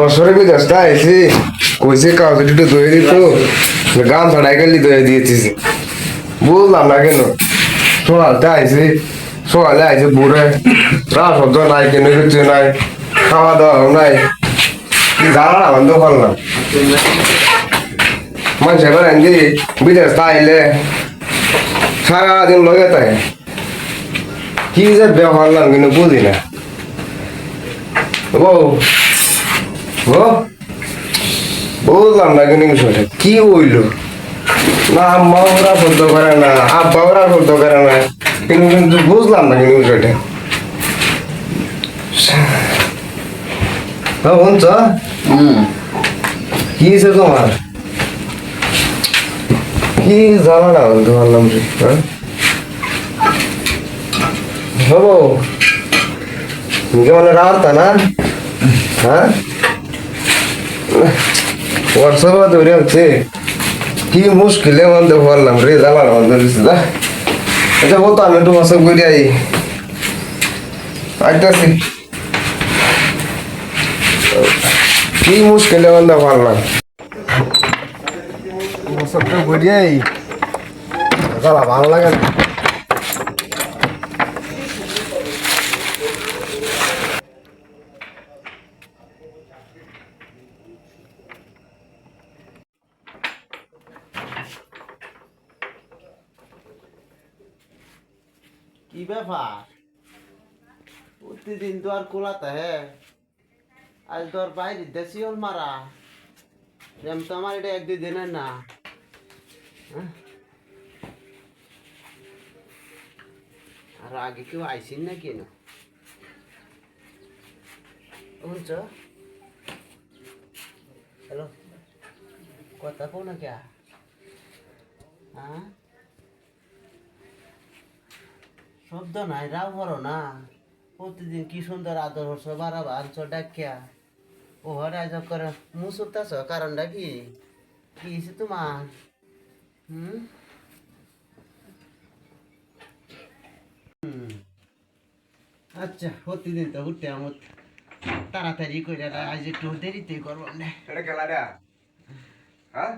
বছরে কই দশটা আইছি কইছে কাউকে একটু দই দিত। গান ছাড়াই গেলি দই দিয়েছিস বুঝলাম না কেন? সকালতে আইছি সকালে আইছে বুড়ে। রাত শব্দ নাই, কেন কিছু নাই, খাওয়া দাওয়া নাই। না বন্ধ করলাম মানুষের করে আনছি বিদেশ আইলে সারাদিন লগে তাই কি যে ব্যবহার কিন্তু বুঝি না। ও ও বুঝলাম না কিন্তু বিষয়টা। কি হইল না আম্মা ওরা বলতে পারে না আব্বা ওরা বলতে পারে না। কিন্তু কিন্তু বুঝলাম না কিন্তু বিষয়টা। শুনছ? কি হয়েছে তোমার? কি জানা না বলতে পারলাম রে হ্যাঁ? হব কেমন রাড়তা না? হ্যাঁ? হোয়াটসঅ্যাপে ধরে হচ্ছে কি মুশকিলে মধ্যে বললাম রে জ্বালার মধ্যে দিচ্ছে না আচ্ছা বলতো আমি একটু হোয়াটসঅ্যাপ করে আই আইতাছি কি মুশকিলে মধ্যে বললাম হোয়াটসঅ্যাপটা করে আই জ্বালা ভালো লাগে কি ব্যাপার? প্রতিদিন তো আর কোলাতে হে। আজ তো আর বাইরে দেশি হল মারা। যেমন তো আমার এটা এক দুই দিনের না। হ্যাঁ? আর আগে কেউ আইসিন না কেন? কথা কো না কে? হ্যাঁ? শব্দ নাই রাও বড় না। প্রতিদিন কি সুন্দর আদর হচ্ছ বাড়াবা আনছ ডাকিয়া। ও হরে আজ করে মুসুরতাছ কারণটা কি? কি হয়েছে তোমার? হুম। আচ্ছা প্রতিদিন তো উঠতে আমার তাড়াতাড়ি করে আজ একটু দেরিতে করব। না এটা খেলা রে হ্যাঁ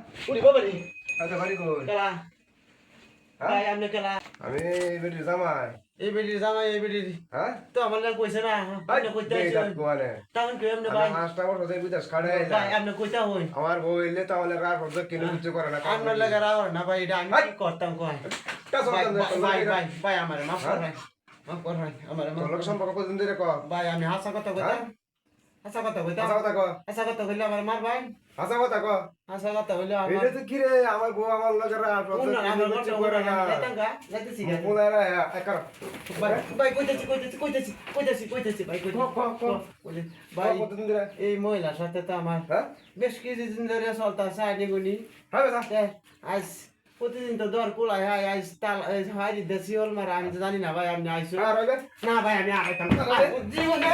বাবা রে? আচ্ছা বাড়ি কই খেলা হ্যাঁ? ভাই আপনি খেলা আমি বেটি জামাই। এই বেটির জামাই এই বেটির। হ্যাঁ? তো আমার লাগে কইছে না আপনি কইতে আছেন তখন কেউ এমনি ভাই? পাঁচটা বছর ধরে বিদেশ খাড়ে ভাই আপনি কইতা হই। আমার বউ এলে তাহলে রাত পর্যন্ত কিনে কিছু করে না কাজ লাগে রাও না ভাই এটা আমি কি করতাম কয়? ভাই ভাই, ভাই ভাই ভাই আমার মাফ কর হ্যাঁ? ভাই মাফ কর ভাই আমার লোক সম্পর্ক কতদিন ধরে কর? ভাই আমি হাসা কথা কইতাম। হ্যাঁ? হাসা কথা কইতাম হাসা কথা কর হাসা কথা কইলে আমার মার ভাই। হাসা কথা কর হাসা কথা কইলে আমার এটা তো কি রে আমার বউ আমার লগে রাত পর্যন্ত উন্নয়ন, আমার কিনে ঘরটা কিছু করে উন্নয়ন, না যাইতাম গা, যাইতেছি গা। বউ এরা এক কর ভাই, ভাই, কইতেছি, কইতেছি, কইতেছি, কইতেছি, কইতেছি, ভাই, কইতেছি। ক, ক, ক। ভাই ভাই, কতদিন ধরে? এই মহিলার সাথে তো আমার হ্যাঁ? বেশ কিছুদিন ধরে চলতেছে আইনিগুনি হবে না আজ প্রতিদিন তো দর কুলাই হয় আজ তাল হয় দেশি হল মারা আমি জানি না ভাই আপনি আইসো না ভাই আমি ভাই। জীবনে